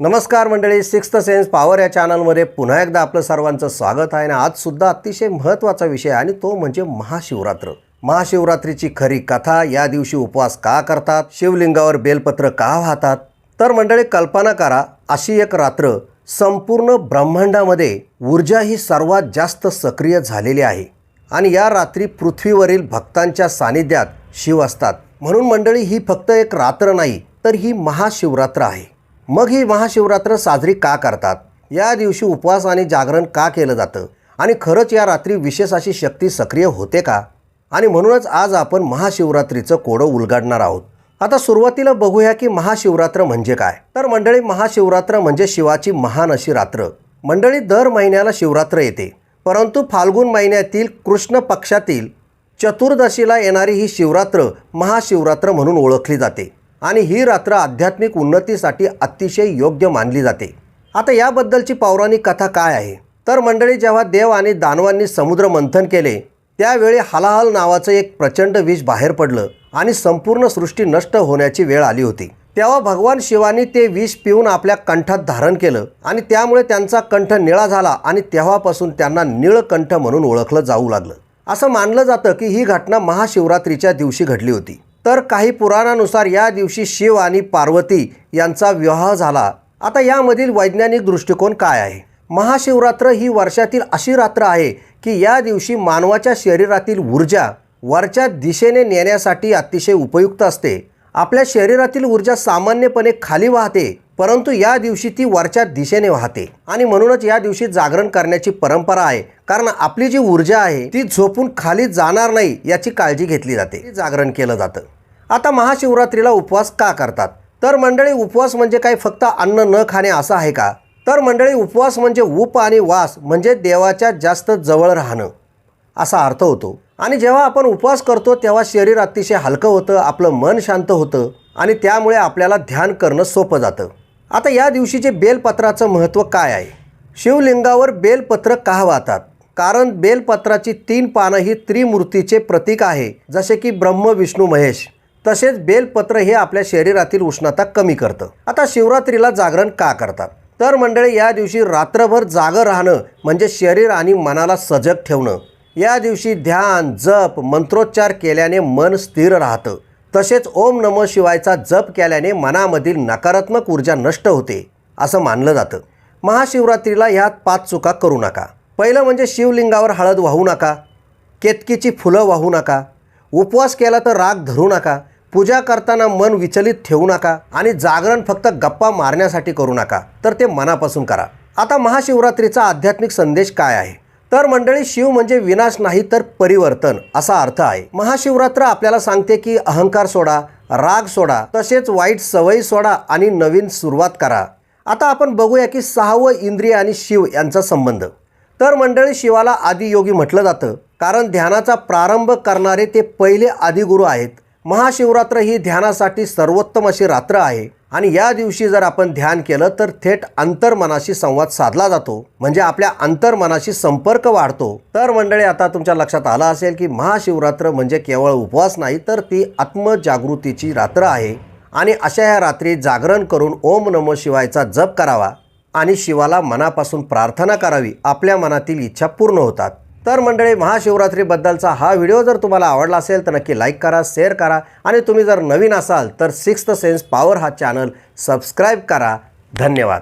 नमस्कार मंडळी sixth sense power या चॅनलमध्ये पुन्हा एकदा आपलं सर्वांचं स्वागत आहे आणि आजसुद्धा अतिशय महत्त्वाचा विषय आहे आणि तो म्हणजे महाशिवरात्र. महाशिवरात्रीची खरी कथा या दिवशी उपवास का करतात शिवलिंगावर बेलपत्र का वाहतात? तर मंडळी कल्पना करा अशी एक रात्र संपूर्ण ब्रह्मांडामध्ये ऊर्जा ही सर्वात जास्त सक्रिय झालेली आहे. आणि या रात्री पृथ्वीवरील भक्तांच्या सानिध्यात शिव असतात. म्हणून मंडळी ही फक्त एक रात्र नाही तर ही महाशिवरात्र आहे. मग ही महाशिवरात्र साजरी का करतात? या दिवशी उपवास आणि जागरण का केलं जातं? आणि खरंच या रात्री विशेष अशी शक्ती सक्रिय होते का? आणि म्हणूनच आज आपण महाशिवरात्रीचं कोडं उलगडणार आहोत. आता सुरुवातीला बघूया की महाशिवरात्र म्हणजे काय. तर मंडळी महाशिवरात्र म्हणजे शिवाची महान अशी रात्र. मंडळी दर महिन्याला शिवरात्र येते. परंतु फाल्गुन महिन्यातील कृष्ण पक्षातील चतुर्दशीला येणारी ही शिवरात्र महाशिवरात्र म्हणून ओळखली जाते. आणि ही रात्र आध्यात्मिक उन्नतीसाठी अतिशय योग्य मानली जाते. आता याबद्दलची पौराणिक कथा काय आहे? तर मंडळी जेव्हा देव आणि दानवांनी समुद्र मंथन केले त्यावेळी हलाहल नावाचं एक प्रचंड विष बाहेर पडलं आणि संपूर्ण सृष्टी नष्ट होण्याची वेळ आली होती. तेव्हा भगवान शिवानी ते विष पिऊन आपल्या कंठात धारण केलं आणि त्यामुळे त्यांचा कंठ निळा झाला आणि तेव्हापासून त्यांना निळकंठ म्हणून ओळखलं जाऊ लागलं. असं मानलं जातं की ही घटना महाशिवरात्रीच्या दिवशी घडली होती. तर काही पुराणानुसार या दिवशी शिव आणि पार्वती यांचा विवाह झाला. आता यामधील वैज्ञानिक दृष्टिकोन काय आहे? महाशिवरात्र ही वर्षातील अशी रात्र आहे की या दिवशी मानवाच्या शरीरातील ऊर्जा वरच्या दिशेने नेण्यासाठी अतिशय उपयुक्त असते. आपल्या शरीरातील ऊर्जा सामान्यपणे खाली वाहते. परंतु या दिवशी ती वरच्या दिशेने वाहते. आणि म्हणूनच या दिवशी जागरण करण्याची परंपरा आहे. कारण आपली जी ऊर्जा आहे ती झोपून खाली जाणार नाही याची काळजी घेतली जाते. जागरण केलं जातं. आता महाशिवरात्रीला उपवास का करतात? तर मंडळी उपवास म्हणजे काय? फक्त अन्न न खाणे असं आहे का? तर मंडळी उपवास म्हणजे उप आणि वास म्हणजे देवाच्या जास्त जवळ राहणं. असा अर्थ होतो. आणि जेव्हा आपण उपवास करतो तेव्हा शरीर अतिशय हलकं होतं आपलं मन शांत होतं आणि त्यामुळे आपल्याला ध्यान करणं सोपं जातं. आता या दिवशीचे बेलपत्राचं महत्त्व काय आहे? शिवलिंगावर बेलपत्र का वाहतात? कारण बेलपत्राची तीन पानं ही त्रिमूर्तीचे प्रतीक आहे जसे की ब्रह्म विष्णू महेश. तसेच बेलपत्र हे आपल्या शरीरातील उष्णता कमी करतं. आता शिवरात्रीला जागरण का करतात? तर मंडळी या दिवशी रात्रभर जागं राहणं म्हणजे शरीर आणि मनाला सजग ठेवणं. या दिवशी ध्यान जप मंत्रोच्चार केल्याने मन स्थिर राहतं. तसेच ओम नम शिवायचा जप केल्याने मनामधील नकारात्मक ऊर्जा नष्ट होते असं मानलं जातं. महाशिवरात्रीला ह्यात पाच चुका करू नका. पहिलं म्हणजे शिवलिंगावर हळद वाहू नका केतकीची फुलं वाहू नका उपवास केला तर राग धरू नका पूजा करताना मन विचलित ठेवू नका आणि जागरण फक्त गप्पा मारण्यासाठी करू नका तर ते मनापासून करा. आता महाशिवरात्रीचा आध्यात्मिक संदेश काय आहे? तर मंडळी शिव म्हणजे विनाश नाही तर परिवर्तन असा अर्थ आहे. महाशिवरात्र आपल्याला सांगते की अहंकार सोडा राग सोडा तसेच वाईट सवयी सोडा आणि नवीन सुरुवात करा. आता आपण बघूया की सहावं इंद्रिय आणि शिव यांचा संबंध. तर मंडळी शिवाला आदियोगी म्हटलं जातं. कारण ध्यानाचा प्रारंभ करणारे ते पहिले आदिगुरू आहेत. महाशिवरात्र ही ध्यानासाठी सर्वोत्तम अशी रात्र आहे. आणि या दिवशी जर आपण ध्यान केलं तर थेट अंतर्मनाशी संवाद साधला जातो. म्हणजे आपल्या अंतर्मनाशी संपर्क वाढतो. तर मंडळी आता तुमच्या लक्षात आलं असेल की महाशिवरात्र म्हणजे केवळ उपवास नाही तर ती आत्मजागृतीची रात्र आहे. आणि अशा ह्या रात्री जागरण करून ओम नमो शिवायचा जप करावा आणि शिवाला मनापासून प्रार्थना करावी. आपल्या मनातील इच्छा पूर्ण होतात. तर मंडळी महाशिवरात्रीबद्दलचा हा व्हिडिओ जर तुम्हाला आवडला असेल तर नक्की लाईक करा शेअर करा. आणि तुम्ही जर नवीन असाल तर सिक्स्थ सेन्स पॉवर हा चॅनल सबस्क्राईब करा. धन्यवाद.